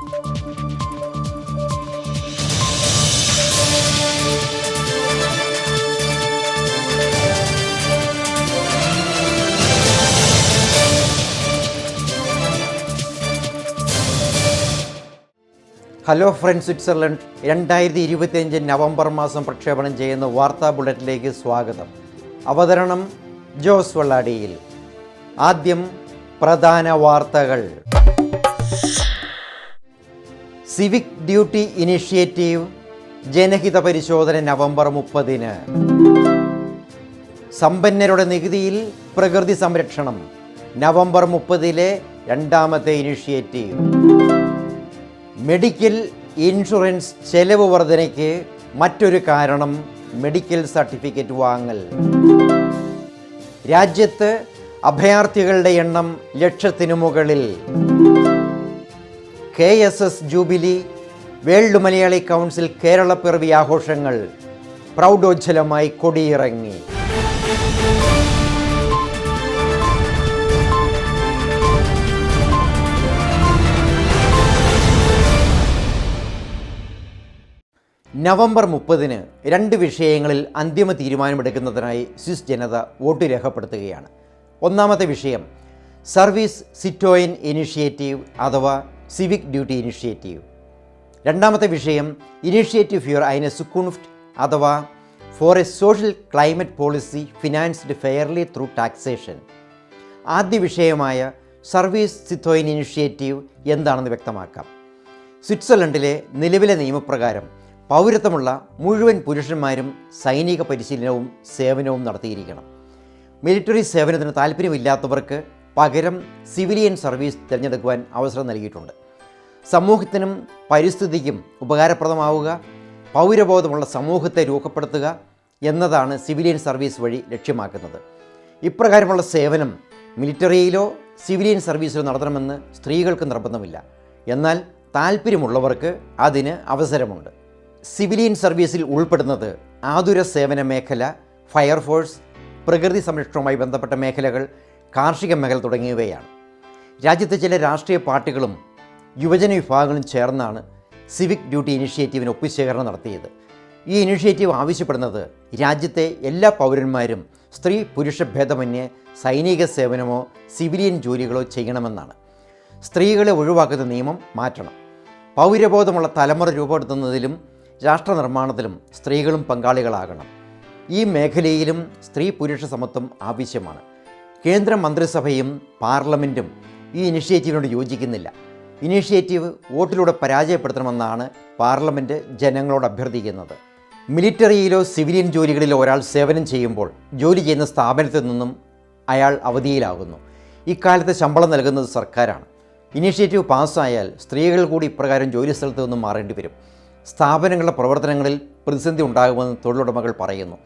Hello friends Switzerland രണ്ടായിരത്തി ഇരുപത്തിയഞ്ച് November മാസം പ്രക്ഷേപണം ചെയ്യുന്ന വാർത്താ ബുള്ളറ്റിലേക്ക് സ്വാഗതം. അവതരണം ജോസ് വള്ളാടിയിൽ. ആദ്യം പ്രധാന വാർത്തകൾ. സിവിക് ഡ്യൂട്ടി ഇനിഷ്യേറ്റീവ് ജനഹിത പരിശോധന നവംബർ മുപ്പതിന്. സമ്പന്നരുടെ നികുതിയിൽ പ്രകൃതി സംരക്ഷണം നവംബർ മുപ്പതിലെ രണ്ടാമത്തെ ഇനിഷ്യേറ്റീവ് മെഡിക്കൽ ഇൻഷുറൻസ് ചെലവ് വർധനയ്ക്ക് മറ്റൊരു കാരണം മെഡിക്കൽ സർട്ടിഫിക്കറ്റ് വാങ്ങൽ. രാജ്യത്ത് അഭയാർത്ഥികളുടെ എണ്ണം ലക്ഷത്തിനു മുകളിൽ. K S S jubilee world Malayali council Kerala പിറവി ആഘോഷങ്ങൾ പ്രൗഢോജ്ജലമായി കൊടിയിറങ്ങി. നവംബർ മുപ്പതിന് രണ്ട് വിഷയങ്ങളിൽ അന്തിമ തീരുമാനമെടുക്കുന്നതിനായി സ്വിസ് ജനത വോട്ട് രേഖപ്പെടുത്തുകയാണ്. ഒന്നാമത്തെ വിഷയം സർവീസ് സിറ്റോയിൻ ഇനിഷ്യേറ്റീവ് അഥവാ സിവിക് ഡ്യൂട്ടി ഇനിഷ്യേറ്റീവ്. രണ്ടാമത്തെ വിഷയം ഇനിഷ്യേറ്റീവ് ഫ്യൂർ അതിനെ സുക്കുൺഫ്റ്റ് അഥവാ for a social climate policy financed fairly through taxation. ആദ്യ വിഷയമായ സർവീസ് സിത്തോയിൻ ഇനിഷ്യേറ്റീവ് എന്താണെന്ന് വ്യക്തമാക്കാം. സ്വിറ്റ്സർലൻഡിലെ നിലവിലെ നിയമപ്രകാരം പൗരത്വമുള്ള മുഴുവൻ പുരുഷന്മാരും സൈനിക പരിശീലനവും സേവനവും നടത്തിയിരിക്കണം. മിലിറ്ററി സേവനത്തിന് താല്പര്യമില്ലാത്തവർക്ക് പകരം സിവിലിയൻ സർവീസ് തിരഞ്ഞെടുക്കുവാൻ അവസരം നൽകിയിട്ടുണ്ട്. സമൂഹത്തിനും പരിസ്ഥിതിക്കും ഉപകാരപ്രദമാവുക പൗരബോധമുള്ള സമൂഹത്തെ രൂപപ്പെടുത്തുക എന്നതാണ് സിവിലിയൻ സർവീസ് വഴി ലക്ഷ്യമാക്കുന്നത്. ഇപ്രകാരമുള്ള സേവനം മിലിറ്ററിയിലോ സിവിലിയൻ സർവീസിലോ നടത്തണമെന്ന് സ്ത്രീകൾക്ക് നിർബന്ധമില്ല. എന്നാൽ താല്പര്യമുള്ളവർക്ക് അതിന് അവസരമുണ്ട്. സിവിലിയൻ സർവീസിൽ ഉൾപ്പെടുന്നത് ആതുര സേവന മേഖല ഫയർഫോഴ്സ് പ്രകൃതി സംരക്ഷണവുമായി ബന്ധപ്പെട്ട മേഖലകൾ കാർഷിക മേഖല തുടങ്ങിയവയാണ്. രാജ്യത്തെ ചില രാഷ്ട്രീയ പാർട്ടികളും യുവജന വിഭാഗങ്ങളും ചേർന്നാണ് സിവിക് ഡ്യൂട്ടി ഇനിഷ്യേറ്റീവിന് ഒപ്പുശേഖരണം നടത്തിയത്. ഈ ഇനിഷ്യേറ്റീവ് ആവശ്യപ്പെടുന്നത് രാജ്യത്തെ എല്ലാ പൗരന്മാരും സ്ത്രീ പുരുഷ ഭേദമന്യേ സൈനിക സേവനമോ സിവിലിയൻ ജോലികളോ ചെയ്യണമെന്നാണ്. സ്ത്രീകളെ ഒഴിവാക്കുന്ന നിയമം മാറ്റണം. പൗരബോധമുള്ള തലമുറ രൂപപ്പെടുത്തുന്നതിലും രാഷ്ട്ര നിർമ്മാണത്തിലും സ്ത്രീകളും പങ്കാളികളാകണം. ഈ മേഖലയിലും സ്ത്രീ പുരുഷ സമത്വം ആവശ്യമാണ്. കേന്ദ്ര മന്ത്രിസഭയും പാർലമെന്റും ഈ ഇനിഷ്യേറ്റീവിനോട് യോജിക്കുന്നില്ല. ഇനിഷ്യേറ്റീവ് വോട്ടിലൂടെ പരാജയപ്പെടുത്തണമെന്നാണ് പാർലമെന്റ് ജനങ്ങളോട് അഭ്യർത്ഥിക്കുന്നത്. മിലിറ്ററിയിലോ സിവിലിയൻ ജോലികളിലോ ഒരാൾ സേവനം ചെയ്യുമ്പോൾ ജോലി ചെയ്യുന്ന സ്ഥാപനത്തിൽ നിന്നും അയാൾ അവധിയിലാകുന്നു. ഇക്കാലത്ത് ശമ്പളം നൽകുന്നത് സർക്കാരാണ്. ഇനീഷ്യേറ്റീവ് പാസ്സായാൽ സ്ത്രീകൾ കൂടി ഇപ്രകാരം ജോലി സ്ഥലത്ത് നിന്നും മാറേണ്ടി വരും. സ്ഥാപനങ്ങളുടെ പ്രവർത്തനങ്ങളിൽ പ്രതിസന്ധി ഉണ്ടാകുമെന്ന് തൊഴിലുടമകൾ പറയുന്നു.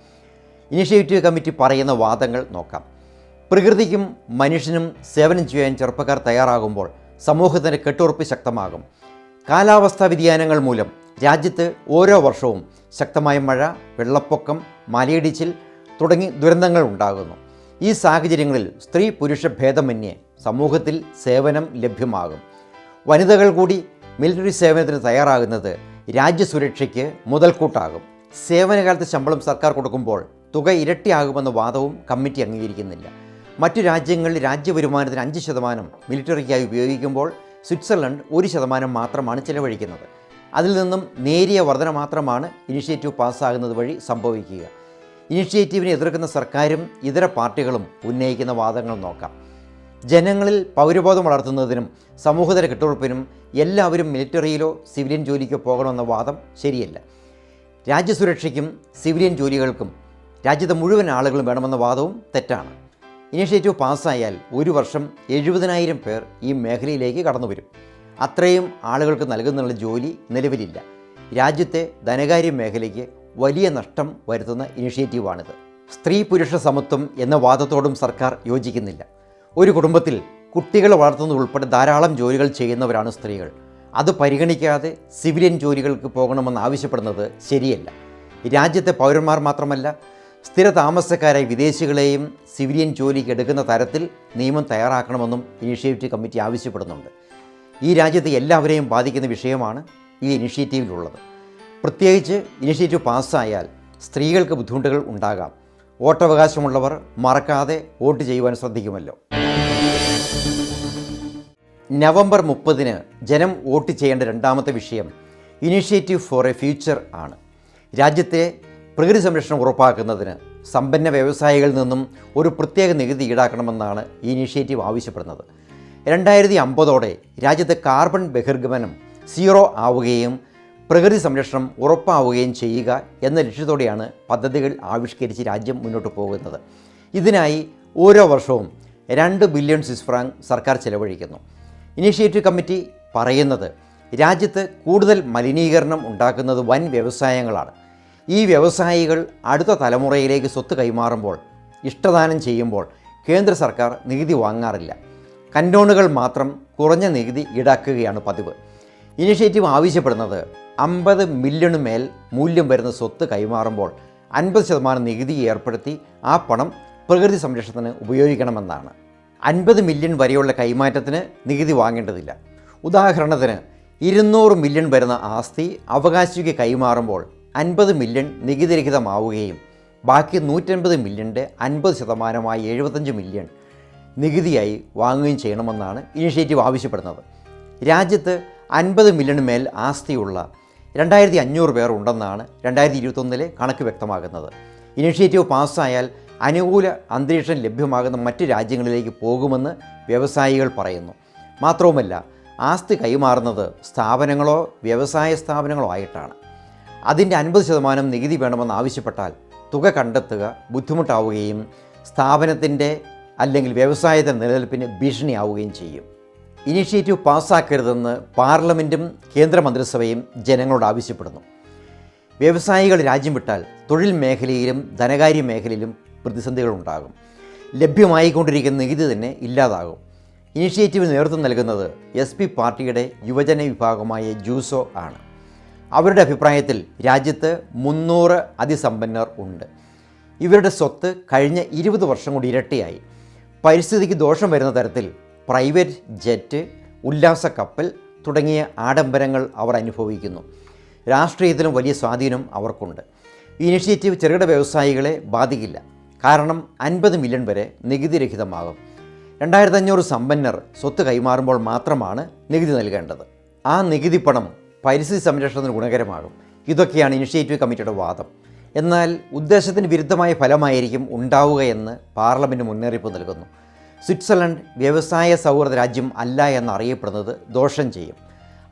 ഇനീഷ്യേറ്റീവ് കമ്മിറ്റി പറയുന്ന വാദങ്ങൾ നോക്കാം. പ്രകൃതിക്കും മനുഷ്യനും സേവനം ചെയ്യാൻ ചെറുപ്പക്കാർ തയ്യാറാകുമ്പോൾ സമൂഹത്തിന്റെ കെട്ടുറപ്പ് ശക്തമാകും. കാലാവസ്ഥാ വ്യതിയാനങ്ങൾ മൂലം രാജ്യത്ത് ഓരോ വർഷവും ശക്തമായ മഴ വെള്ളപ്പൊക്കം മലയിടിച്ചിൽ തുടങ്ങി ദുരന്തങ്ങൾ ഉണ്ടാകുന്നു. ഈ സാഹചര്യങ്ങളിൽ സ്ത്രീ പുരുഷ ഭേദമന്യേ സമൂഹത്തിൽ സേവനം ലഭ്യമാകും. വനിതകൾ കൂടി മിലിറ്ററി സേവനത്തിന് തയ്യാറാകുന്നത് രാജ്യസുരക്ഷയ്ക്ക് മുതൽക്കൂട്ടാകും. സേവനകാലത്ത് ശമ്പളം സർക്കാർ കൊടുക്കുമ്പോൾ തുക ഇരട്ടിയാകുമെന്ന വാദവും കമ്മിറ്റി അംഗീകരിക്കുന്നില്ല. മറ്റു രാജ്യങ്ങളിൽ രാജ്യവരുമാനത്തിന് അഞ്ച് ശതമാനം മിലിറ്ററിക്കായി ഉപയോഗിക്കുമ്പോൾ സ്വിറ്റ്സർലൻഡ് ഒരു ശതമാനം മാത്രമാണ് ചിലവഴിക്കുന്നത്. അതിൽ നിന്നും നേരിയ വർധന മാത്രമാണ് ഇനിഷ്യേറ്റീവ് പാസ്സാകുന്നത് വഴി സംഭവിക്കുക. ഇനിഷ്യേറ്റീവിനെ എതിർക്കുന്ന സർക്കാരും ഇതര പാർട്ടികളും ഉന്നയിക്കുന്ന വാദങ്ങൾ നോക്കാം. ജനങ്ങളിൽ പൗരബോധം വളർത്തുന്നതിനും സമൂഹതല കെട്ടുറപ്പിനും എല്ലാവരും മിലിറ്ററിയിലോ സിവിലിയൻ ജോലിക്കോ പോകണമെന്ന വാദം ശരിയല്ല. രാജ്യസുരക്ഷയ്ക്കും സിവിലിയൻ ജോലികൾക്കും രാജ്യത്തെ മുഴുവൻ ആളുകളും വേണമെന്ന വാദവും തെറ്റാണ്. ഇനിഷ്യേറ്റീവ് പാസ്സായാൽ ഒരു വർഷം എഴുപതിനായിരം പേർ ഈ മേഖലയിലേക്ക് കടന്നു വരും അത്രയും ആളുകൾക്ക് നൽകുന്നുള്ള ജോലി നിലവിലില്ല. രാജ്യത്തെ ധനകാര്യ മേഖലയ്ക്ക് വലിയ നഷ്ടം വരുത്തുന്ന ഇനിഷ്യേറ്റീവാണിത്. സ്ത്രീ പുരുഷ സമത്വം എന്ന വാദത്തോടും സർക്കാർ യോജിക്കുന്നില്ല. ഒരു കുടുംബത്തിൽ കുട്ടികളെ വളർത്തുന്നതുൾപ്പെടെ ധാരാളം ജോലികൾ ചെയ്യുന്നവരാണ് സ്ത്രീകൾ. അത് പരിഗണിക്കാതെ സിവിലിയൻ ജോലികൾക്ക് പോകണമെന്ന് ആവശ്യപ്പെടുന്നത് ശരിയല്ല. രാജ്യത്തെ പൗരന്മാർ മാത്രമല്ല സ്ഥിര താമസക്കാരായ വിദേശികളെയും സിവിലിയൻ ജോലിക്ക് എടുക്കുന്ന തരത്തിൽ നിയമം തയ്യാറാക്കണമെന്നും ഇനിഷ്യേറ്റീവ് കമ്മിറ്റി ആവശ്യപ്പെടുന്നുണ്ട്. ഈ രാജ്യത്തെ എല്ലാവരെയും ബാധിക്കുന്ന വിഷയമാണ് ഈ ഇനിഷ്യേറ്റീവിലുള്ളത്. പ്രത്യേകിച്ച് ഇനിഷ്യേറ്റീവ് പാസ്സായാൽ സ്ത്രീകൾക്ക് ബുദ്ധിമുട്ടുകൾ ഉണ്ടാകാം. വോട്ടവകാശമുള്ളവർ മറക്കാതെ വോട്ട് ചെയ്യുവാൻ ശ്രദ്ധിക്കുമല്ലോ. നവംബർ മുപ്പതിന് ജനം വോട്ട് ചെയ്യേണ്ട രണ്ടാമത്തെ വിഷയം ഇനിഷ്യേറ്റീവ് ഫോർ എ ഫ്യൂച്ചർ ആണ്. രാജ്യത്തെ പ്രകൃതി സംരക്ഷണം ഉറപ്പാക്കുന്നതിന് സമ്പന്ന വ്യവസായികളിൽ നിന്നും ഒരു പ്രത്യേക നികുതി ഈടാക്കണമെന്നാണ് ഈ ഇനിഷ്യേറ്റീവ് ആവശ്യപ്പെടുന്നത്. രണ്ടായിരത്തി അമ്പതോടെ രാജ്യത്ത് കാർബൺ ബഹിർഗമനം സീറോ ആവുകയും പ്രകൃതി സംരക്ഷണം ഉറപ്പാവുകയും ചെയ്യുക എന്ന ലക്ഷ്യത്തോടെയാണ് പദ്ധതികൾ ആവിഷ്കരിച്ച് രാജ്യം മുന്നോട്ട് പോകുന്നത്. ഇതിനായി ഓരോ വർഷവും രണ്ട് ബില്യൺ സ്വിസ് ഫ്രാങ്ക് സർക്കാർ ചെലവഴിക്കുന്നു. ഇനീഷ്യേറ്റീവ് കമ്മിറ്റി പറയുന്നത് രാജ്യത്ത് കൂടുതൽ മലിനീകരണം ഉണ്ടാക്കുന്നത് വൻ വ്യവസായങ്ങളാണ്. ഈ വ്യവസായികൾ അടുത്ത തലമുറയിലേക്ക് സ്വത്ത് കൈമാറുമ്പോൾ ഇഷ്ടദാനം ചെയ്യുമ്പോൾ കേന്ദ്ര സർക്കാർ നികുതി വാങ്ങാറില്ല. കൻഡോണുകൾ മാത്രം കുറഞ്ഞ നികുതി ഈടാക്കുകയാണ് പതിവ്. ഇനിഷ്യേറ്റീവ് ആവശ്യപ്പെടുന്നത് അമ്പത് മില്യണ് മേൽ മൂല്യം വരുന്ന സ്വത്ത് കൈമാറുമ്പോൾ അൻപത് ശതമാനം നികുതി ഏർപ്പെടുത്തി ആ പണം പ്രകൃതി സംരക്ഷണത്തിന് ഉപയോഗിക്കണമെന്നാണ്. അൻപത് മില്യൺ വരെയുള്ള കൈമാറ്റത്തിന് നികുതി വാങ്ങേണ്ടതില്ല. ഉദാഹരണത്തിന് ഇരുന്നൂറ് മില്യൺ വരുന്ന ആസ്തി അവകാശിക്ക് കൈമാറുമ്പോൾ അൻപത് മില്യൺ നികുതിരഹിതമാവുകയും ബാക്കി നൂറ്റൻപത് മില്യന്റെ അൻപത് ശതമാനമായി എഴുപത്തഞ്ച് മില്യൺ നികുതിയായി വാങ്ങുകയും ചെയ്യണമെന്നാണ് ഇനിഷ്യേറ്റീവ് ആവശ്യപ്പെടുന്നത്. രാജ്യത്ത് അൻപത് മില്യൺ മേൽ ആസ്തിയുള്ള രണ്ടായിരത്തി അഞ്ഞൂറ് പേർ ഉണ്ടെന്നാണ് രണ്ടായിരത്തി ഇരുപത്തൊന്നിലെ കണക്ക് വ്യക്തമാകുന്നത്. ഇനിഷ്യേറ്റീവ് പാസ്സായാൽ അനുകൂല അന്തരീക്ഷം ലഭ്യമാകുന്ന മറ്റ് രാജ്യങ്ങളിലേക്ക് പോകുമെന്ന് വ്യവസായികൾ പറയുന്നു. മാത്രവുമല്ല ആസ്തി കൈമാറുന്നത് സ്ഥാപനങ്ങളോ വ്യവസായ സ്ഥാപനങ്ങളോ ആയിട്ടാണ്. അതിന്റെ അൻപത് ശതമാനം നികുതി വേണമെന്ന് ആവശ്യപ്പെട്ടാൽ തുക കണ്ടെത്തുക ബുദ്ധിമുട്ടാവുകയും സ്ഥാപനത്തിന്റെ അല്ലെങ്കിൽ വ്യവസായത്തിന്റെ നിലനിൽപ്പിന് ഭീഷണിയാവുകയും ചെയ്യും. ഇനിഷ്യേറ്റീവ് പാസ്സാക്കരുതെന്ന് പാർലമെന്റും കേന്ദ്രമന്ത്രിസഭയും ജനങ്ങളോട് ആവശ്യപ്പെടുന്നു. വ്യവസായികൾ രാജ്യം വിട്ടാൽ തൊഴിൽ മേഖലയിലും ധനകാര്യ മേഖലയിലും പ്രതിസന്ധികളുണ്ടാകും. ലഭ്യമായിക്കൊണ്ടിരിക്കുന്ന നികുതി തന്നെ ഇല്ലാതാകും. ഇനിഷ്യേറ്റീവ് നേതൃത്വം നൽകുന്നത് എസ് പി പാർട്ടിയുടെ യുവജന വിഭാഗമായ ജൂസോ ആണ്. അവരുടെ അഭിപ്രായത്തിൽ രാജ്യത്ത് മുന്നൂറ് അതിസമ്പന്നർ ഉണ്ട്. ഇവരുടെ സ്വത്ത് കഴിഞ്ഞ ഇരുപത് വർഷം കൂടി ഇരട്ടിയായി. പരിസ്ഥിതിക്ക് ദോഷം വരുന്ന തരത്തിൽ പ്രൈവറ്റ് ജെറ്റ് ഉല്ലാസ കപ്പൽ തുടങ്ങിയ ആഡംബരങ്ങൾ അവർ അനുഭവിക്കുന്നു. രാഷ്ട്രീയത്തിലും വലിയ സ്വാധീനം അവർക്കുണ്ട്. ഇനിഷ്യേറ്റീവ് ചെറുകിട വ്യവസായികളെ ബാധിക്കില്ല. കാരണം അൻപത് മില്യൺ വരെ നികുതിരഹിതമാകും രഹിതമാകും. അഞ്ഞൂറ് സമ്പന്നർ സ്വത്ത് കൈമാറുമ്പോൾ മാത്രമാണ് നികുതി നൽകേണ്ടത്. ആ നികുതി പണം പരിസ്ഥിതി സംരക്ഷണത്തിന് ഗുണകരമാകും. ഇതൊക്കെയാണ് ഇനിഷ്യേറ്റീവ് കമ്മിറ്റിയുടെ വാദം. എന്നാൽ ഉദ്ദേശത്തിന് വിരുദ്ധമായ ഫലമായിരിക്കും ഉണ്ടാവുകയെന്ന് പാർലമെന്റ് മുന്നറിയിപ്പ് നൽകുന്നു. സ്വിറ്റ്സർലൻഡ് വ്യവസായ സൗഹൃദ രാജ്യം അല്ല എന്നറിയപ്പെടുന്നത് ദോഷം ചെയ്യും.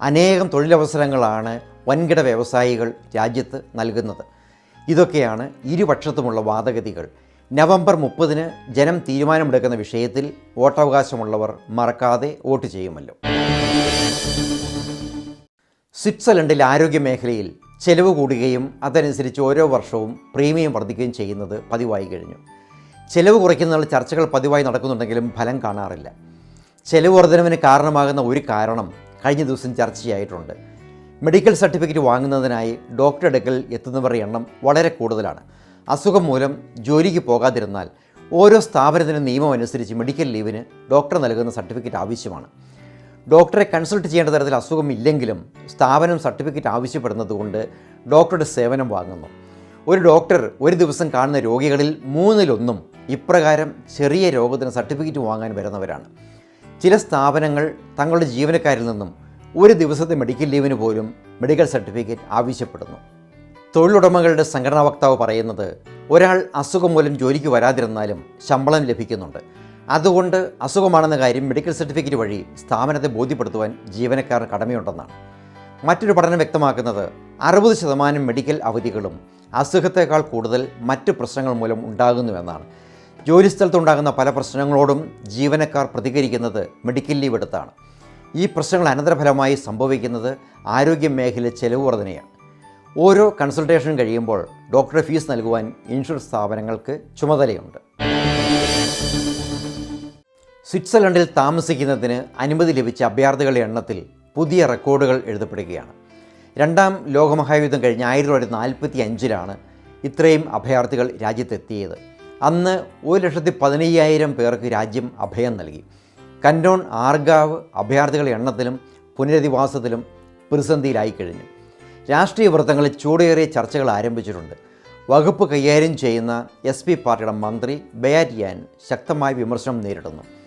അനേകം തൊഴിലവസരങ്ങളാണ് വൻകിട വ്യവസായികൾ രാജ്യത്ത് നൽകുന്നത്. ഇതൊക്കെയാണ് ഇരുപക്ഷത്തുമുള്ള വാദഗതികൾ. നവംബർ മുപ്പതിന് ജനം തീരുമാനമെടുക്കുന്ന വിഷയത്തിൽ വോട്ടവകാശമുള്ളവർ മറക്കാതെ വോട്ട് ചെയ്യുമല്ലോ. സ്വിറ്റ്സർലൻഡിൽ ആരോഗ്യ മേഖലയിൽ ചെലവ് കൂടുകയും അതനുസരിച്ച് ഓരോ വർഷവും പ്രീമിയം വർദ്ധിക്കുകയും ചെയ്യുന്നത് പതിവായി കഴിഞ്ഞു. ചെലവ് കുറയ്ക്കുന്നതിനുള്ള ചർച്ചകൾ പതിവായി നടക്കുന്നുണ്ടെങ്കിലും ഫലം കാണാറില്ല. ചെലവ് വർധനവിന് കാരണമാകുന്ന ഒരു കാരണം കഴിഞ്ഞ ദിവസം ചർച്ചയായിട്ടുണ്ട്. മെഡിക്കൽ സർട്ടിഫിക്കറ്റ് വാങ്ങുന്നതിനായി ഡോക്ടർ അടുക്കൽ എത്തുന്നവരുടെ എണ്ണം വളരെ കൂടുതലാണ്. അസുഖം മൂലം ജോലിക്ക് പോകാതിരുന്നാൽ ഓരോ സ്ഥാപനത്തിനും നിയമം അനുസരിച്ച് മെഡിക്കൽ ലീവിന് ഡോക്ടർ നൽകുന്ന സർട്ടിഫിക്കറ്റ് ആവശ്യമാണ്. ഡോക്ടറെ കൺസൾട്ട് ചെയ്യേണ്ട തരത്തിൽ അസുഖമില്ലെങ്കിലും സ്ഥാപനം സർട്ടിഫിക്കറ്റ് ആവശ്യപ്പെടുന്നതുകൊണ്ട് ഡോക്ടറുടെ സേവനം വാങ്ങുന്നു. ഒരു ഡോക്ടർ ഒരു ദിവസം കാണുന്ന രോഗികളിൽ മൂന്നിലൊന്നും ഇപ്രകാരം ചെറിയ രോഗത്തിന് സർട്ടിഫിക്കറ്റ് വാങ്ങാൻ വരുന്നവരാണ്. ചില സ്ഥാപനങ്ങൾ തങ്ങളുടെ ജീവനക്കാരിൽ നിന്നും ഒരു ദിവസത്തെ മെഡിക്കൽ ലീവിന് പോലും മെഡിക്കൽ സർട്ടിഫിക്കറ്റ് ആവശ്യപ്പെടുന്നു. തൊഴിലുടമകളുടെ സംഘടനാ വക്താവ് പറയുന്നത് ഒരാൾ അസുഖം മൂലം ജോലിക്ക് വരാതിരുന്നാലും ശമ്പളം ലഭിക്കുന്നുണ്ട്. അതുകൊണ്ട് അസുഖമാണെന്ന കാര്യം മെഡിക്കൽ സർട്ടിഫിക്കറ്റ് വഴി സ്ഥാപനത്തെ ബോധ്യപ്പെടുത്തുവാൻ ജീവനക്കാർ കടമയുണ്ടെന്നാണ്. മറ്റൊരു പഠനം വ്യക്തമാക്കുന്നത് അറുപത് ശതമാനം മെഡിക്കൽ അവധികളും അസുഖത്തേക്കാൾ കൂടുതൽ മറ്റ് പ്രശ്നങ്ങൾ മൂലം ഉണ്ടാകുന്നുവെന്നാണ്. ജോലിസ്ഥലത്തുണ്ടാകുന്ന പല പ്രശ്നങ്ങളോടും ജീവനക്കാർ പ്രതികരിക്കുന്നത് മെഡിക്കൽ ലീവ് എടുത്താണ്. ഈ പ്രശ്നങ്ങൾ അനന്തരഫലമായി സംഭവിക്കുന്നത് ആരോഗ്യ മേഖല ചെലവ് വർധനയാണ്. ഓരോ കൺസൾട്ടേഷൻ കഴിയുമ്പോൾ ഡോക്ടറെ ഫീസ് നൽകുവാൻ ഇൻഷുറൻസ് സ്ഥാപനങ്ങൾക്ക് ചുമതലയുണ്ട്. സ്വിറ്റ്സർലൻഡിൽ താമസിക്കുന്നതിന് അനുമതി ലഭിച്ച അഭയാർത്ഥികളുടെ എണ്ണത്തിൽ പുതിയ റെക്കോർഡുകൾ എഴുതപ്പെടുകയാണ്. രണ്ടാം ലോകമഹായുദ്ധം കഴിഞ്ഞ് ആയിരത്തി തൊള്ളായിരത്തി നാൽപ്പത്തി അഞ്ചിലാണ് ഇത്രയും അഭയാർത്ഥികൾ രാജ്യത്തെത്തിയത്. അന്ന് ഒരു ലക്ഷത്തി പതിനയ്യായിരം പേർക്ക് രാജ്യം അഭയം നൽകി. കൻഡോൺ ആർഗാവ് അഭയാർത്ഥികളുടെ എണ്ണത്തിലും പുനരധിവാസത്തിലും പ്രതിസന്ധിയിലായി കഴിഞ്ഞു. രാഷ്ട്രീയ വൃത്തങ്ങളിൽ ചൂടേറിയ ചർച്ചകൾ ആരംഭിച്ചിട്ടുണ്ട്. വകുപ്പ് കൈകാര്യം ചെയ്യുന്ന എസ് പി പാർട്ടിയുടെ മന്ത്രി ബയാറ്റിയാൻ ശക്തമായ വിമർശനം നേരിടുന്നു.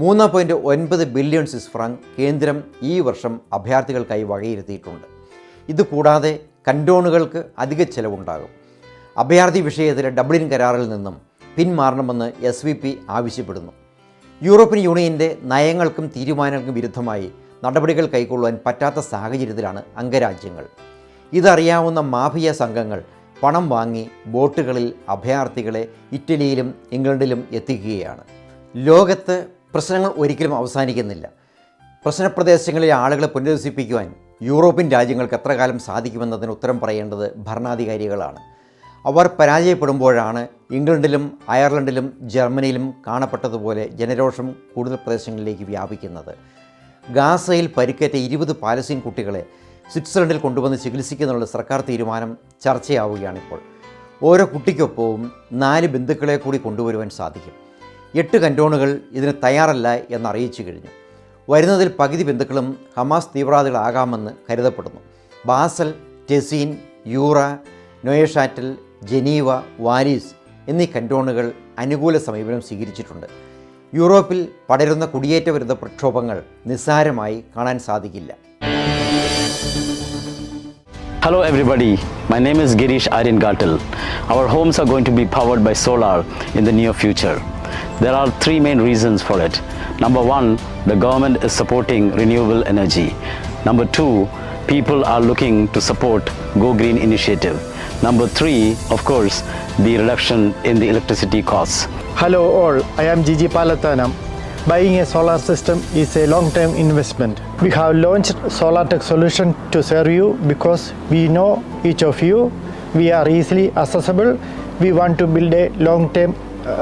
മൂന്ന് പോയിന്റ് ഒൻപത് ബില്യൺ സ്വിസ് ഫ്രാങ്ക് കേന്ദ്രം ഈ വർഷം അഭയാർത്ഥികൾക്കായി വകയിരുത്തിയിട്ടുണ്ട്. ഇതുകൂടാതെ കണ്ടോണുകൾക്ക് അധിക ചെലവുണ്ടാകും. അഭയാർത്ഥി വിഷയത്തിലെ ഡബ്ലിൻ കരാറിൽ നിന്നും പിന്മാറണമെന്ന് എസ് വി പി ആവശ്യപ്പെടുന്നു. യൂറോപ്യൻ യൂണിയന്റെ നയങ്ങൾക്കും തീരുമാനങ്ങൾക്കും വിരുദ്ധമായി നടപടികൾ കൈക്കൊള്ളുവാൻ പറ്റാത്ത സാഹചര്യത്തിലാണ് അംഗരാജ്യങ്ങൾ. ഇതറിയാവുന്ന മാഫിയ സംഘങ്ങൾ പണം വാങ്ങി ബോട്ടുകളിൽ അഭയാർത്ഥികളെ ഇറ്റലിയിലും ഇംഗ്ലണ്ടിലും എത്തിക്കുകയാണ്. ലോകത്ത് പ്രശ്നങ്ങൾ ഒരിക്കലും അവസാനിക്കുന്നില്ല. പ്രശ്നപ്രദേശങ്ങളിലെ ആളുകളെ പുനരധിവസിപ്പിക്കുവാൻ യൂറോപ്യൻ രാജ്യങ്ങൾക്ക് എത്ര കാലം സാധിക്കുമെന്നതിന് ഉത്തരം പറയേണ്ടത് ഭരണാധികാരികളാണ്. അവർ പരാജയപ്പെടുമ്പോഴാണ് ഇംഗ്ലണ്ടിലും അയർലൻഡിലും ജർമ്മനിയിലും കാണപ്പെട്ടതുപോലെ ജനരോഷം കൂടുതൽ പ്രദേശങ്ങളിലേക്ക് വ്യാപിക്കുന്നത്. ഗാസയിൽ പരിക്കേറ്റ ഇരുപത് പാലസ്തീൻ കുട്ടികളെ സ്വിറ്റ്സർലൻഡിൽ കൊണ്ടുവന്ന് ചികിത്സിക്കുന്നുള്ള സർക്കാർ തീരുമാനം ചർച്ചയാവുകയാണിപ്പോൾ. ഓരോ കുട്ടിക്കൊപ്പവും നാല് ബന്ധുക്കളെ കൂടി കൊണ്ടുവരുവാൻ സാധിക്കും. എട്ട് കന്റോണുകൾ ഇതിന് തയ്യാറല്ല എന്നറിയിച്ചു കഴിഞ്ഞു. വരുന്നതിൽ പകുതി ബന്ധുക്കളും ഹമാസ് തീവ്രവാദികളാകാമെന്ന് കരുതപ്പെടുന്നു. Basel Tessin Jura Neuchatel Geneva varies എന്നീ കന്റോണുകൾ അനുകൂല സമീപനം സ്വീകരിച്ചിട്ടുണ്ട്. യൂറോപ്പിൽ പടരുന്ന കുടിയേറ്റ വിരുദ്ധ പ്രക്ഷോഭങ്ങൾ നിസ്സാരമായി കാണാൻ സാധിക്കില്ല. Hello everybody, my name is Girish Aryan Gatal. Our homes are going to be powered by solar in the near future. There are three main reasons for it. Number one, the government is supporting renewable energy. Number two, people are looking to support Go Green initiative. Number three, of course, the reduction in the electricity costs. Hello all, I am Gigi Palathanam. Buying a solar system is a long-term investment. We have launched Solar Tech Solution to serve you because we know each of you. We are easily accessible. We want to build a long-term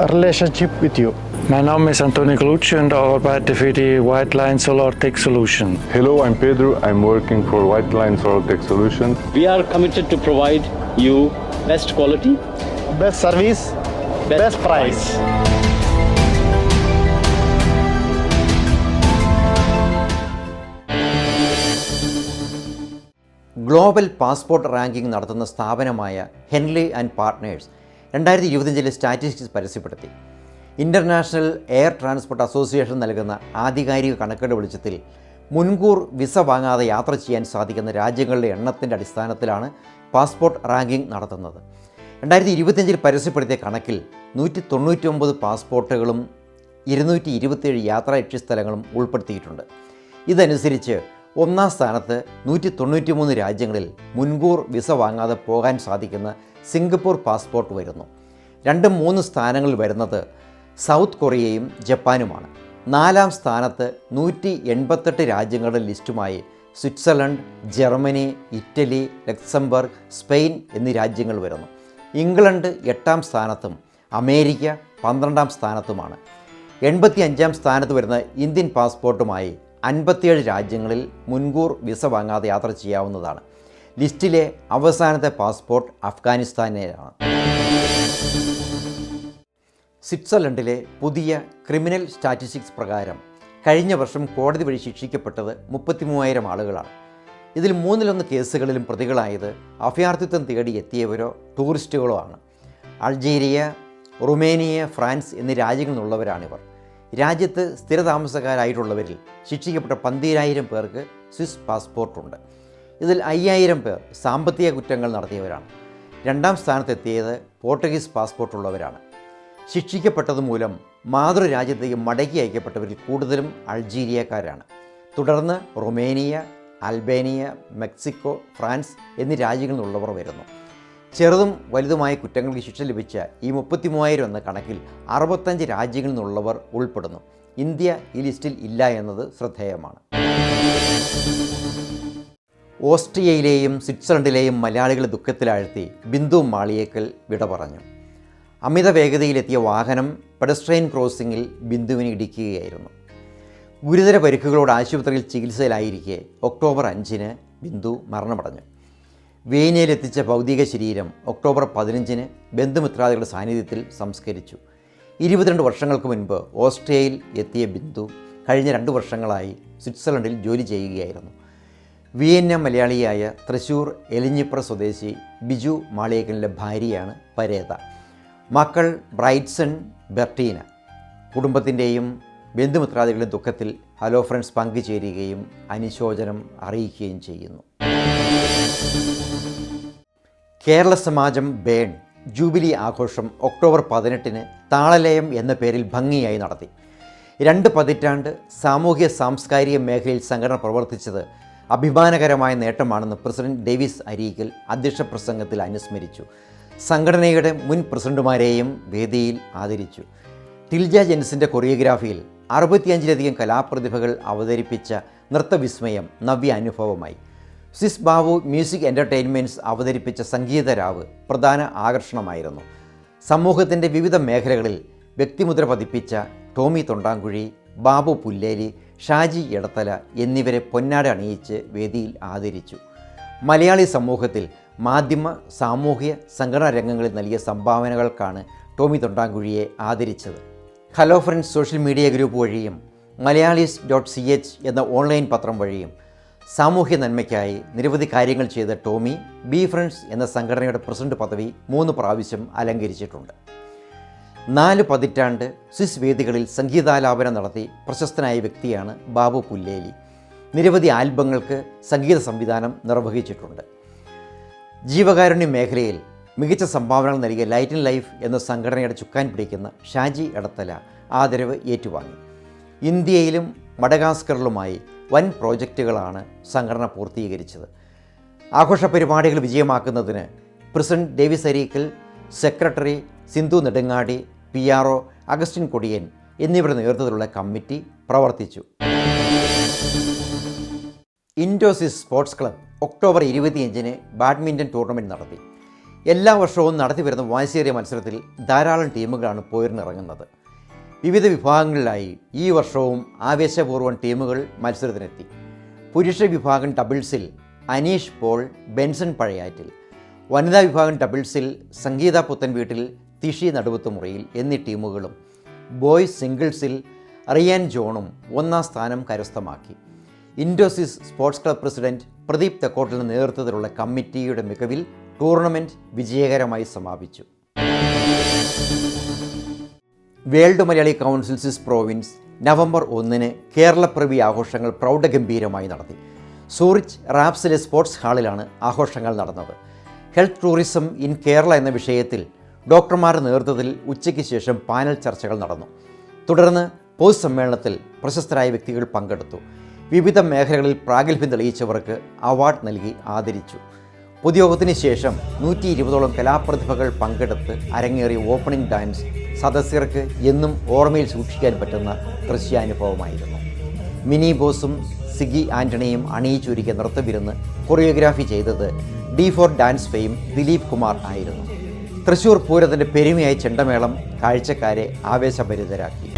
relationship with you. My name is Antonio Colucci and I work for the White Line Solar Tech Solution. Hello, I'm Pedro. I'm working for White Line Solar Tech Solution. We are committed to provide you best quality Best service, best, best price. price. Global passport ranking നടത്തുന്ന സ്ഥാപനമായ Henley and partners രണ്ടായിരത്തി ഇരുപത്തഞ്ചിലെ statistics പരസ്യപ്പെടുത്തി. International Air transport association നൽകുന്ന ആധികാരിക കണക്കുകളുടെ വെളിച്ചത്തിൽ മുൻകൂർ visa വാങ്ങാതെ യാത്ര ചെയ്യാൻ സാധിക്കുന്ന രാജ്യങ്ങളുടെ എണ്ണത്തിന്റെ അടിസ്ഥാനത്തിലാണ് പാസ്പോർട്ട് റാങ്കിംഗ് നടത്തുന്നത്. രണ്ടായിരത്തി ഇരുപത്തിയഞ്ചിൽ പരസ്യപ്പെടുത്തിയ കണക്കിൽ നൂറ്റി തൊണ്ണൂറ്റി ഒമ്പത് പാസ്പോർട്ടുകളും ഇരുന്നൂറ്റി ഇരുപത്തിയേഴ് യാത്രാ ലക്ഷ്യസ്ഥലങ്ങളും ഉൾപ്പെടുത്തിയിട്ടുണ്ട്. ഇതനുസരിച്ച് ഒന്നാം സ്ഥാനത്ത് നൂറ്റി തൊണ്ണൂറ്റി മൂന്ന് രാജ്യങ്ങളിൽ മുൻകൂർ വിസ വാങ്ങാതെ പോകാൻ സാധിക്കുന്ന സിംഗപ്പൂർ പാസ്പോർട്ട് വരുന്നു. രണ്ടും മൂന്ന് സ്ഥാനങ്ങളിൽ വരുന്നത് സൗത്ത് കൊറിയയും ജപ്പാനുമാണ്. നാലാം സ്ഥാനത്ത് നൂറ്റി എൺപത്തെട്ട് രാജ്യങ്ങളുടെ ലിസ്റ്റുമായി Switzerland Germany Italy Luxembourg Spain എന്നീ രാജ്യങ്ങൾ വരുന്നു. ഇംഗ്ലണ്ട് എട്ടാം സ്ഥാനത്തും അമേരിക്ക പന്ത്രണ്ടാം സ്ഥാനത്തുമാണ്. എൺപത്തി അഞ്ചാം സ്ഥാനത്ത് വരുന്ന ഇന്ത്യൻ പാസ്പോർട്ടുമായി അൻപത്തിയേഴ് രാജ്യങ്ങളിൽ മുൻകൂർ വിസ വാങ്ങാതെ യാത്ര ചെയ്യാവുന്നതാണ്. ലിസ്റ്റിലെ അവസാനത്തെ പാസ്പോർട്ട് അഫ്ഗാനിസ്ഥാനിലാണ് സ്വിറ്റ്സർലൻഡിലെ പുതിയ ക്രിമിനൽ സ്റ്റാറ്റിസ്റ്റിക്സ് പ്രകാരം കഴിഞ്ഞ വർഷം കോടതി വഴി ശിക്ഷിക്കപ്പെട്ടത് മുപ്പത്തി മൂവായിരം ആളുകളാണ്. ഇതിൽ മൂന്നിലൊന്ന് കേസുകളിലും പ്രതികളായത് അഭയാർത്ഥിത്വം തേടി എത്തിയവരോ ടൂറിസ്റ്റുകളോ ആണ്. അൾജീരിയ റുമേനിയ ഫ്രാൻസ് എന്നീ രാജ്യങ്ങളിൽ നിന്നുള്ളവരാണിവർ. രാജ്യത്ത് സ്ഥിരതാമസക്കാരായിട്ടുള്ളവരിൽ ശിക്ഷിക്കപ്പെട്ട പന്തിരായിരം പേർക്ക് സ്വിസ് പാസ്പോർട്ടുണ്ട്. ഇതിൽ അയ്യായിരം പേർ സാമ്പത്തിക കുറ്റങ്ങൾ നടത്തിയവരാണ്. രണ്ടാം സ്ഥാനത്തെത്തിയത് പോർട്ടുഗീസ് പാസ്പോർട്ടുള്ളവരാണ്. ശിക്ഷിക്കപ്പെട്ടത് മൂലം മാതൃരാജ്യത്തേക്ക് മടക്കി അയക്കപ്പെട്ടവരിൽ കൂടുതലും അൾജീരിയക്കാരാണ്. തുടർന്ന് റൊമേനിയ അൽബേനിയ മെക്സിക്കോ ഫ്രാൻസ് എന്നീ രാജ്യങ്ങളിൽ നിന്നുള്ളവർ വരുന്നു. ചെറുതും വലുതുമായ കുറ്റങ്ങൾക്ക് ശിക്ഷ ലഭിച്ച ഈ മുപ്പത്തി മൂവായിരം എന്ന കണക്കിൽ അറുപത്തഞ്ച് രാജ്യങ്ങളിൽ നിന്നുള്ളവർ ഉൾപ്പെടുന്നു. ഇന്ത്യ ഈ ലിസ്റ്റിൽ ഇല്ല എന്നത് ശ്രദ്ധേയമാണ്. ഓസ്ട്രിയയിലെയും സ്വിറ്റ്സർലൻഡിലെയും മലയാളികളെ ദുഃഖത്തിലാഴ്ത്തി ബിന്ദു മാളിയേക്കൽ വിട പറഞ്ഞു. അമിത വേഗതയിലെത്തിയ വാഹനം പെഡസ്ട്രെയിൻ ക്രോസിംഗിൽ ബിന്ദുവിനെ ഇടിക്കുകയായിരുന്നു. ഗുരുതര പരിക്കുകളോട് ആശുപത്രിയിൽ ചികിത്സയിലായിരിക്കെ ഒക്ടോബർ അഞ്ചിന് ബിന്ദു മരണമടഞ്ഞു. വേനയിലെത്തിച്ച ഭൗതിക ശരീരം ഒക്ടോബർ പതിനഞ്ചിന് ബന്ധുമിത്രാദികളുടെ സാന്നിധ്യത്തിൽ സംസ്കരിച്ചു. ഇരുപത്തിരണ്ട് വർഷങ്ങൾക്ക് മുൻപ് ഓസ്ട്രിയയിൽ എത്തിയ ബിന്ദു കഴിഞ്ഞ രണ്ട് വർഷങ്ങളായി സ്വിറ്റ്സർലൻഡിൽ ജോലി ചെയ്യുകയായിരുന്നു. വിയന്ന മലയാളിയായ തൃശൂർ എലിഞ്ഞിപ്ര സ്വദേശി ബിജു മാളിയേക്കലിന്റെ ഭാര്യയാണ് പരേത. മക്കൾ ബ്രൈറ്റ്സൺ ബെർട്ടീന. കുടുംബത്തിന്റെയും ബന്ധുമിത്രാദികളുടെ ദുഃഖത്തിൽ ഹലോ ഫ്രണ്ട്സ് പങ്കുചേരുകയും അനുശോചനം അറിയിക്കുകയും ചെയ്യുന്നു. കേരള സമാജം ബേൺ ജൂബിലി ആഘോഷം ഒക്ടോബർ പതിനെട്ടിന് താളലയം എന്ന പേരിൽ ഭംഗിയായി നടത്തി. രണ്ട് പതിറ്റാണ്ട് സാമൂഹ്യ സാംസ്കാരിക മേഖലയിൽ സംഘടന പ്രവർത്തിച്ചത് അഭിമാനകരമായ നേട്ടമാണെന്ന് പ്രസിഡന്റ് ഡേവിസ് അരീക്കൽ അധ്യക്ഷ പ്രസംഗത്തിൽ അനുസ്മരിച്ചു. സംഘടനയുടെ മുൻ പ്രസിഡന്റുമാരെയും വേദിയിൽ ആദരിച്ചു. ടിൽജ ജെൻസിന്റെ കൊറിയോഗ്രാഫിയിൽ അറുപത്തിയഞ്ചിലധികം കലാപ്രതിഭകൾ അവതരിപ്പിച്ച നൃത്തവിസ്മയം നവ്യ അനുഭവമായി. സിസ് ബാബു മ്യൂസിക് എന്റർടൈൻമെന്റ്സ് അവതരിപ്പിച്ച സംഗീതരാവ് പ്രധാന ആകർഷണമായിരുന്നു. സമൂഹത്തിന്റെ വിവിധ മേഖലകളിൽ വ്യക്തിമുദ്ര പതിപ്പിച്ച ടോമി തൊണ്ടാങ്കുഴി ബാബു പുല്ലേലി ഷാജി എടത്തല എന്നിവരെ പൊന്നാട അണിയിച്ച് വേദിയിൽ ആദരിച്ചു. മലയാളി സമൂഹത്തിൽ മാധ്യമ സാമൂഹ്യ സംഘടനാ രംഗങ്ങളിൽ നൽകിയ സംഭാവനകൾക്കാണ് ടോമി തൊണ്ടാങ്കുഴിയെ ആദരിച്ചത്. Hello friends social media group വഴിയും മലയാളീസ് ഡോട്ട് സി എച്ച് എന്ന ഓൺലൈൻ പത്രം വഴിയും സാമൂഹ്യ നന്മയ്ക്കായി നിരവധി കാര്യങ്ങൾ ചെയ്ത ടോമി ബി ഫ്രണ്ട്സ് എന്ന സംഘടനയുടെ പ്രസിഡന്റ് പദവി മൂന്ന് പ്രാവശ്യം അലങ്കരിച്ചിട്ടുണ്ട്. നാല് പതിറ്റാണ്ട് സ്വിസ് വേദികളിൽ സംഗീതാലാപനം നടത്തി പ്രശസ്തനായ വ്യക്തിയാണ് ബാബു പുല്ലേലി. നിരവധി ആൽബങ്ങൾക്ക് സംഗീത സംവിധാനം നിർവഹിച്ചിട്ടുണ്ട്. ജീവകാരുണ്യ മേഖലയിൽ മികച്ച സംഭാവനകൾ നൽകിയ ലൈറ്റ് ഇൻ ലൈഫ് എന്ന സംഘടനയുടെ ചുക്കാൻ പിടിക്കുന്ന ഷാജി എടത്തല ആദരവ് ഏറ്റുവാങ്ങി. ഇന്ത്യയിലും മഡഗാസ്കറിലുമായി വൻ പ്രോജക്റ്റുകളാണ് സംഘടന പൂർത്തീകരിച്ചത്. ആഘോഷ പരിപാടികൾ വിജയമാക്കുന്നതിന് president Davis Areekal secretary Sindhu Nedungadi P R O Augustine Kodiyan എന്നിവരുടെ നേതൃത്വത്തിലുള്ള കമ്മിറ്റി പ്രവർത്തിച്ചു. Indo Swiss sports club October ഇരുപത്തിയഞ്ചിന് ബാഡ്മിന്റൺ ടൂർണമെന്റ് നടത്തി. എല്ലാ വർഷവും നടത്തി വരുന്ന വാശിയേറിയ മത്സരത്തിൽ ധാരാളം ടീമുകളാണ് പോരിനിറങ്ങുന്നത്. വിവിധ വിഭാഗങ്ങളിലായി ഈ വർഷവും ആവേശപൂർവം ടീമുകൾ മത്സരത്തിനെത്തി. പുരുഷ വിഭാഗം ഡബിൾസിൽ അനീഷ് പോൾ ബെൻസൺ പഴയാറ്റിൽ. വനിതാ വിഭാഗം ഡബിൾസിൽ സംഗീത പുത്തൻ വീട്ടിൽ തിഷി നടുവത്തുമുറിയിൽ എന്നീ ടീമുകളും ബോയ്സ് സിംഗിൾസിൽ റിയാൻ ജോണും ഒന്നാം സ്ഥാനം കരസ്ഥമാക്കി. Indo Swiss sports club president Pradeep തെക്കോട്ടിന്റെ നേതൃത്വത്തിലുള്ള കമ്മിറ്റിയുടെ മികവിൽ ടൂർണമെന്റ് വിജയകരമായി സമാപിച്ചു. വേൾഡ് മലയാളി കൗൺസിൽസിസ് പ്രോവിൻസ് നവംബർ ഒന്നിന് കേരളപ്പിറവി ആഘോഷങ്ങൾ പ്രൗഢഗംഭീരമായി നടത്തി. സൂറിച്ച് റാപ്സിലെ സ്പോർട്സ് ഹാളിലാണ് ആഘോഷങ്ങൾ നടന്നത്. ഹെൽത്ത് ടൂറിസം ഇൻ കേരള എന്ന വിഷയത്തിൽ ഡോക്ടർമാരുടെ നേതൃത്വത്തിൽ ഉച്ചയ്ക്ക് ശേഷം പാനൽ ചർച്ചകൾ നടന്നു. തുടർന്ന് പൊതുസമ്മേളനത്തിൽ പ്രശസ്തരായ വ്യക്തികൾ പങ്കെടുത്തു. വിവിധ മേഖലകളിൽ പ്രാഗൽഭ്യം തെളിയിച്ചവർക്ക് അവാർഡ് നൽകി ആദരിച്ചു. പൊതുയോഗത്തിന് ശേഷം നൂറ്റി ഇരുപതോളം കലാപ്രതിഭകൾ പങ്കെടുത്ത് അരങ്ങേറിയ ഓപ്പണിംഗ് ഡാൻസ് സദസ്യർക്ക് എന്നും ഓർമ്മയിൽ സൂക്ഷിക്കാൻ പറ്റുന്ന ദൃശ്യാനുഭവമായിരുന്നു. മിനി ബോസും സിഗി ആന്റണിയും അണിയിച്ചൊരുക്കിയ നൃത്തവിരുന്ന് കൊറിയോഗ്രാഫി ചെയ്തത് D four dance fame Dileep Kumar ആയിരുന്നു. തൃശൂർ പൂരത്തിന്റെ പെരുമയായി ചെണ്ടമേളം കാഴ്ചക്കാരെ ആവേശഭരിതരാക്കി.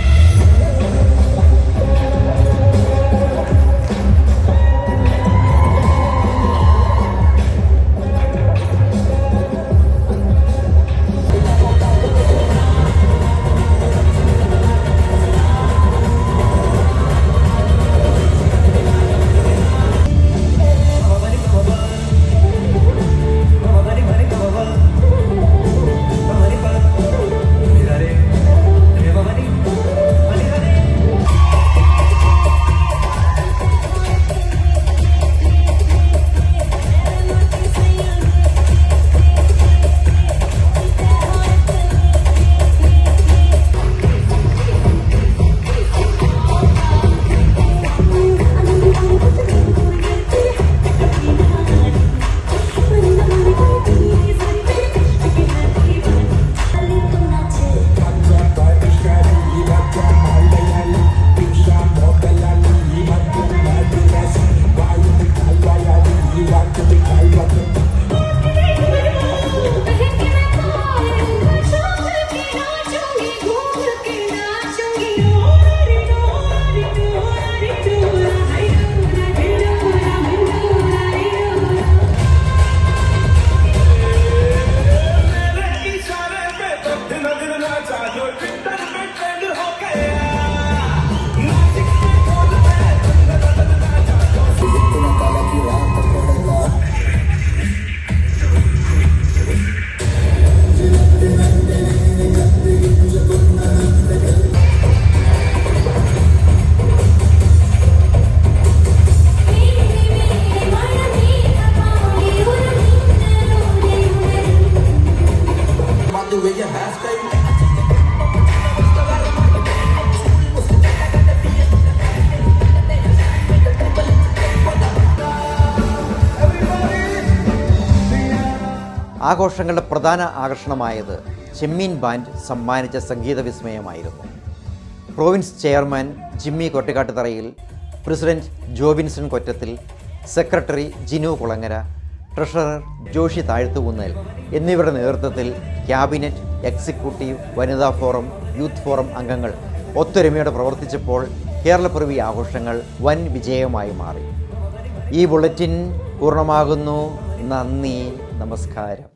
ആഘോഷങ്ങളുടെ പ്രധാന ആകർഷണമായത് ചെമ്മീൻ ബാൻഡ് സമ്മാനിച്ച സംഗീത വിസ്മയമായിരുന്നു. Province chairman Jimmy Kottikattutharayil president Jobinson Kottathil secretary Jinu Kulangara treasurer Joshy Thazhthukunnel എന്നിവരുടെ നേതൃത്വത്തിൽ ക്യാബിനറ്റ് എക്സിക്യൂട്ടീവ് വനിതാ ഫോറം യൂത്ത് ഫോറം അംഗങ്ങൾ ഒത്തൊരുമയോടെ പ്രവർത്തിച്ചപ്പോൾ കേരളപ്പിറവി ആഘോഷങ്ങൾ വൻ വിജയമായി മാറി. ഈ ബുള്ളറ്റിൻ പൂർണമാകുന്നു. നന്ദി. നമസ്കാരം.